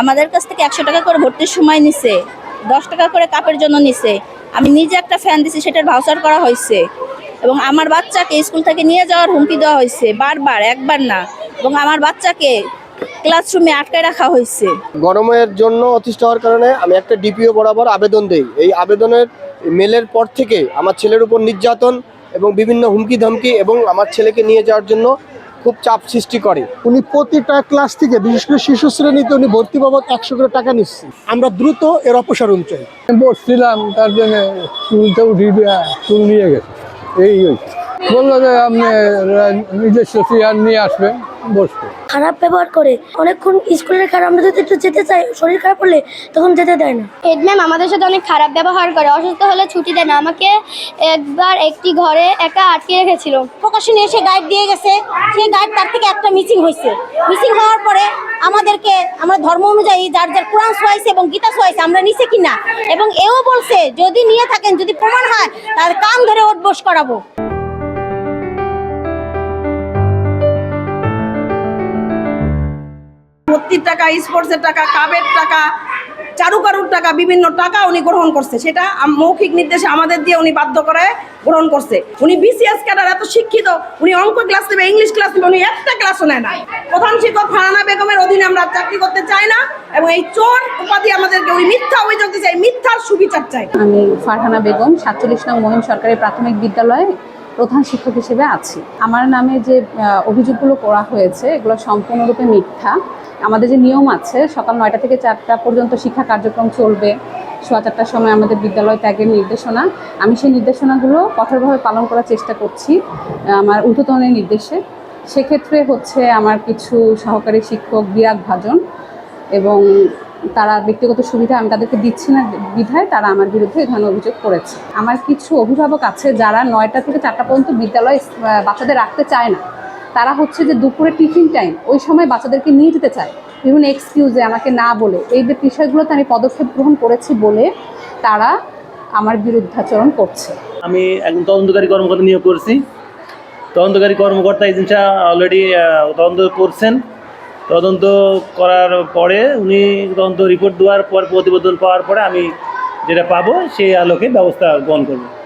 আমাদের কাছ থেকে একশো টাকা করে ভর্তির সময় নিছে, দশ টাকা করে কাপের জন্য নিছে। আমি নিজে একটা ফ্যান দিছি, সেটার ভাউচার করা হয়েছে এবং আমার বাচ্চাকে স্কুল থেকে নিয়ে যাওয়ার হুমকি দেওয়া হয়েছে বারবার, একবার না। এবং আমার বাচ্চাকে ক্লাসরুমে আটকায় রাখা হয়েছে গরমের জন্য অতিষ্ঠ হওয়ার কারণে আমি একটা ডিপিও বরাবর আবেদন দেই। এই আবেদনের মেলের পর থেকে আমার ছেলের উপর নির্যাতন এবং বিভিন্ন হুমকি ধমকি এবং আমার ছেলেকে নিয়ে যাওয়ার জন্য খুব চাপ সৃষ্টি করে। উনি প্রতিটা ক্লাস থেকে বিশেষ করে শিশু শ্রেণীতে উনি ভর্তি বাবদ একশো করে টাকা নিচ্ছি। আমরা দ্রুত এর অপসারণ চাই। বসছিলাম তার জন্য চুলটা উঠিয়ে চুল নিয়ে গেছে। এই বলল যে আপনি নিজস্ব চেয়ার নিয়ে আসবেন। বসতে খারাপ ব্যবহার করে। অনেকক্ষণ স্কুলের খারাপ আমরা যদি একটু যেতে চাই শরীর খারাপ হলে তখন যেতে দেয় না। হেড ম্যাম আমাদের সাথে অনেক খারাপ ব্যবহার করে। অসুস্থ হলে ছুটি দেয় না। আমাকে একবার একটি ঘরে একা আটকে রেখেছিল। প্রকাশনে এসে গাইড দিয়ে গেছে। সেই গাইড তার থেকে একটা মিসিং হয়েছে। মিসিং হওয়ার পরে আমাদেরকে আমরা ধর্ম অনুযায়ী যার যার কোরআন সোয়াইছে এবং গীতা সোয়াইছে আমরা নিছে কিনা? এবং এও বলছে যদি নিয়ে থাকেন যদি প্রমাণ হয় তার কান ধরে ওঠবোস করাবো। ভর্তির টাকা স্পোর্টসের টাকা কাবের টাকা, চারুকারুর টাকা, বিভিন্ন টাকা উনি গ্রহণ করছে। সেটা মৌখিক নির্দেশে আমাদের দিয়ে উনি বাধ্য করে গ্রহণ করছে। উনি বিসিএস ক্যাডার এত শিক্ষিত, উনি অঙ্ক ক্লাস নেবে ইংলিশ ক্লাস নেবে, উনি একটা ক্লাসও নেয় না। প্রধান শিক্ষক ফারানা বেগমের অধীনে আমরা চাকরি করতে চাই না এবং এই চোর উপাধি আমাদেরকে উনি মিথ্যা অভিযোগ দিচ্ছে মিথ্যার সুবিচার চাই। আমি ফারহানা বেগম, সাতচল্লিশ নং মহিম সরকারি প্রাথমিক বিদ্যালয়ে প্রধান শিক্ষক হিসেবে আছি। আমার নামে যে অভিযোগগুলো করা হয়েছে, এগুলো সম্পূর্ণরূপে মিথ্যা। আমাদের যে নিয়ম আছে, সকাল নয়টা থেকে চারটা পর্যন্ত শিক্ষা কার্যক্রম চলবে। সোয়া চারটার সময় আমাদের বিদ্যালয় ত্যাগের নির্দেশনা। আমি সেই নির্দেশনাগুলো কঠোরভাবে পালন করার চেষ্টা করছি আমার ঊর্ধ্বতনের নির্দেশে। সেক্ষেত্রে হচ্ছে আমার কিছু সহকারী শিক্ষক বিরাট ভাজন এবং তারা ব্যক্তিগত সুবিধা আমি তাদেরকে দিচ্ছি না বিধায় তারা আমার বিরুদ্ধে এই ধরনের অভিযোগ করেছে। আমার কিছু অভিভাবক আছে যারা নয়টা থেকে চারটা পর্যন্ত বিদ্যালয়ে বাচ্চাদের রাখতে চায় না। তারা হচ্ছে যে দুপুরে টিফিন টাইম, ওই সময় বাচ্চাদেরকে নিয়ে যেতে চায়। বিভিন্ন এক্সকিউজে আমাকে না বলে। এই যে বিষয়গুলোতে আমি পদক্ষেপ গ্রহণ করেছি বলে তারা আমার বিরুদ্ধাচরণ করছে। আমি একজন তদন্তকারী কর্মকর্তা নিয়োগ করছি। তদন্তকারী কর্মকর্তা এই অলরেডি তদন্ত করছেন। তদন্ত করার পরে উনি তদন্ত রিপোর্ট দেওয়ার পর প্রতিবেদন পাওয়ার পরে আমি যেটা পাবো সেই আলোকে ব্যবস্থা গ্রহণ করব।